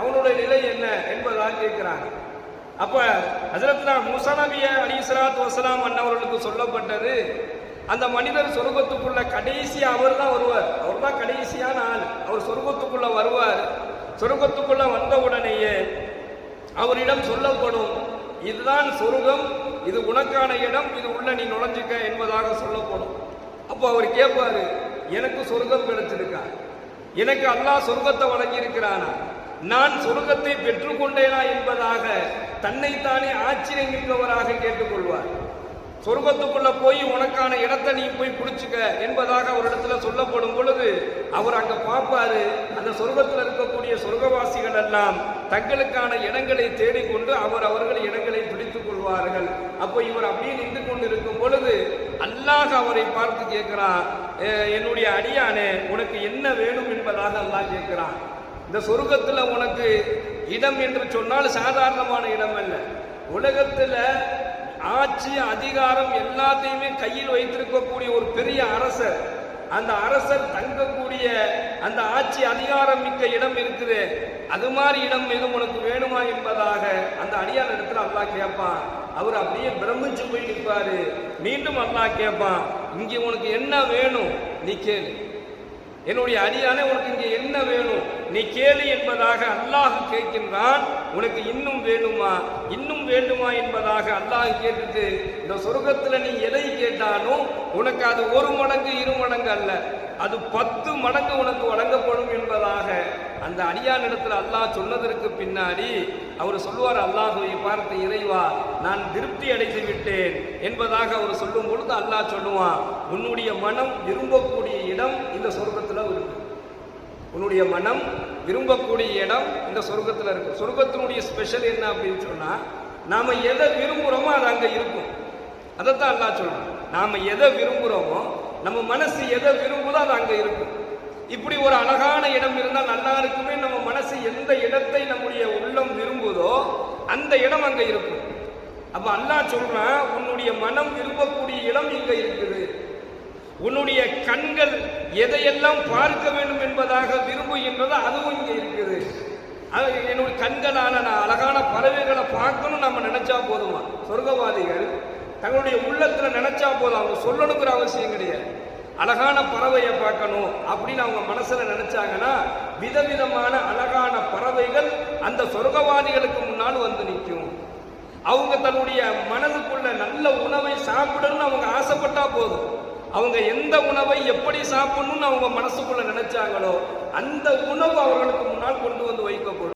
அவனுடைய நிலை என்ன என்பதாக கேட்கிறாங்க அப்ப ஹசரத்னா மூசா நபிய அலி சலாத்து வசலாம் அண்ணவர்களுக்கு சொல்லப்பட்டது அந்த மனிதர் சொர்க்கத்துக்குள்ள கடைசியா அவர் தான் வருவார். அவர் தான் கடைசியான ஆள். அவர் சொர்க்கத்துக்குள்ள வருவார். சொர்க்கத்துக்குள்ள வந்த உடனேயே அவரிடம் சொல்லப்படும் இதுதான் சொர்க்கம் இது உனக்கான இடம் இது உள்ள நீ நுழைஞ்சுக்க என்பதாக சொல்லப்படும். அப்போ அவர் கேட்பாரு எனக்கு சொர்க்கம் கிடைச்சிருக்கா? எனக்கு அல்லாஹ் சொர்க்கத்தை வழங்கியிருக்கிறானா? நான் சொர்க்கத்தை பெற்றுக்கொண்டேனா என்பதாக தன்னைத்தானே ஆச்சரியம் மிக்கவராக கேட்டுக்கொள்வார். சொர்க்கத்துக்குள்ள போய் உனக்கான இடத்தை நீ போய் பிடிச்சிக்க என்பதாக ஒரு இடத்துல சொல்லப்படும் பொழுது அவர் அங்க பார்ப்பாரு. அந்த சொர்க்கத்தில் இருக்கக்கூடிய சொர்க்கவாசிகள் எல்லாம் தங்களுக்கான இடங்களை தேடிக்கொண்டு அவர் அவர்கள் இடங்களை பிடித்துக் கொள்வார்கள். அப்போ இவர் அப்படியே நின்று கொண்டு இருக்கும் பொழுது அல்லாஹ் அவரை பார்த்து கேட்கிறான் என்னுடைய அடியானே உனக்கு என்ன வேணும் என்பதாக அல்லாஹ் கேட்கிறான். இந்த சொருக்கத்தில் உனக்கு இடம் என்று சொன்னால் சாதாரணமான இடம் அல்ல. உலகத்தில் ஆட்சி அதிகாரம் எல்லாத்தையுமே கையில் வைத்திருக்கக்கூடிய ஒரு பெரிய அரசர். அந்த அரசர் தங்கக்கூடிய அந்த ஆட்சி அதிகாரம் மிக்க இடம் இருக்குது. அது மாதிரி இடம் எதுவும் உனக்கு வேணுமா என்பதாக அந்த அடியார் இடத்துல அல்லா கேட்பான். அவர் அப்படியே பிரமிச்சு போய் நிற்பாரு. மீண்டும் அல்லா கேட்பான். இங்கே உனக்கு என்ன வேணும்? நீ கேளு. என்னுடைய அடியானே உனக்கு இங்கே என்ன வேணும்? நீ கேளு என்பதாக அல்லாஹ் கேட்கின்றான். உனக்கு இன்னும் வேணுமா இன்னும் வேண்டுமா என்பதாக அல்லாஹ் கேட்டுட்டு இந்த சொர்க்கத்தில் நீ எதை கேட்டாலும் உனக்கு அது ஒரு மடங்கு இரு மடங்கு அல்ல. அது பத்து மடங்கு உனக்கு வழங்கப்படும் என்பதாக அந்த அடியானிடத்தில் அல்லாஹ் சொன்னதற்கு பின்னாடி அவர் சொல்லுவார் அல்லாஹுவை பார்த்து இறைவா நான் திருப்தி அடைந்து விட்டேன் என்பதாக அவர் சொல்லும் பொழுது அல்லாஹ் சொல்லுவான் உன்னுடைய மனம் விரும்பக்கூடிய இடம் இந்த சொர்க்கத்தில் இருக்கு. உன்னுடைய மனம் விரும்பக்கூடிய இடம் இந்த சொர்க்கத்தில் இருக்கு. சொர்க்கத்தினுடைய ஸ்பெஷல் என்ன அப்படின்னு சொன்னால் நாம் எதை விரும்புகிறோமோ அது அங்கே இருக்கும். அதைத்தான் அல்லாஹ் சொல்கிறோம் நாம் எதை விரும்புகிறோமோ நம்ம மனசு எதை விரும்புதோ அது அங்கே இருக்கும். இப்படி ஒரு அழகான இடம் இருந்தால் நல்லா இருக்குமே நம்ம மனசு எந்த இடத்தை நம்முடைய உள்ளம் விரும்புதோ அந்த இடம் அங்க இருக்கும். அப்ப அல்லாஹ் சொல்றான் உன்னுடைய மனம் விரும்பக்கூடிய இடம் இங்க இருக்குது. உன்னுடைய கண்கள் எதையெல்லாம் பார்க்க வேண்டும் என்பதாக விரும்புகின்றதோ அதுவும் இங்க இருக்குது. அது என்னுடைய கண்களால நான் அழகான பறவைகளை பார்க்கணும் நம்ம நினைச்சா போதுமா? சொர்க்கவாதிகள் தங்களுடைய உள்ளத்துல நினைச்சா போதும். அவங்க சொல்லணுங்கிற அவசியம் கிடையாது. அழகான பறவையை பார்க்கணும் அப்படின்னு அவங்க மனசுல நினைச்சாங்கன்னா விதவிதமான அழகான பறவைகள் அந்த சொர்க்கவாதிகளுக்கு முன்னால் வந்து நிற்கும். அவங்க தன்னுடைய மனதுக்குள்ள நல்ல உணவை சாப்பிடணும்னு அவங்க ஆசைப்பட்டா போதும். அவங்க எந்த உணவை எப்படி சாப்பிடணும்னு அவங்க மனசுக்குள்ள நினைச்சாங்களோ அந்த உணவு அவர்களுக்கு முன்னால் கொண்டு வந்து வைக்கப்படும்.